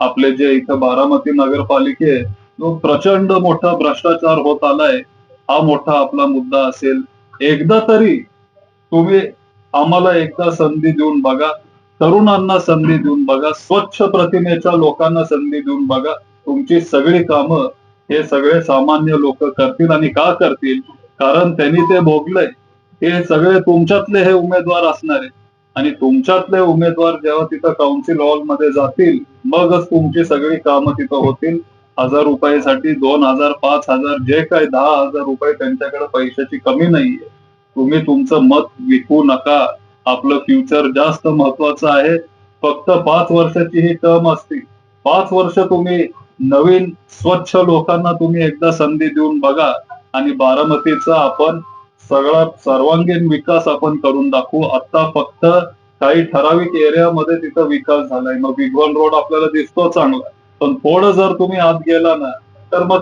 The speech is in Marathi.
आपले जे इथं बारामती नगरपालिके जो प्रचंड मोठा भ्रष्टाचार होत आलाय. हा मोठा आपला मुद्दा असेल. एकदा तरी तुम्ही आम्हाला एकदा संधी देऊन बघा. तरुणांना संधी देऊन बघा. स्वच्छ प्रतिमेच्या लोकांना संधी देऊन बघा. तुमची सगळी कामं हे सगळे सामान्य लोक करतील आणि का करतील? कारण त्यांनी ते भोगलंय. हे सगळे तुमच्यातले हे उमेदवार असणार. आहे आणि तुमच्यातले उमेदवार जेव्हा तिथं काउन्सिल हॉलमध्ये जातील मगच तुमची सगळी कामं तिथं होतील. हजार रुपयासाठी दोन हजार पाच हजार जे काय दहा हजार रुपये त्यांच्याकडे पैशाची कमी नाहीये. तुम्ही तुमचं मत विकू नका. आपलं फ्युचर जास्त महत्वाचं आहे. फक्त पाच वर्षाची ही टर्म असते. पाच वर्ष तुम्ही नवीन स्वच्छ लोकांना तुम्ही एकदा संधी देऊन बघा. आणि बारामतीचा आपण सगळा सर्वांगीण विकास आपण करून दाखवू. आता फक्त काही ठराविक एरियामध्ये तिथं विकास झालाय. मग भिगवण रोड आपल्याला दिसतो चांगला. पण थोडं जर तुम्ही आत गेला ना तर मग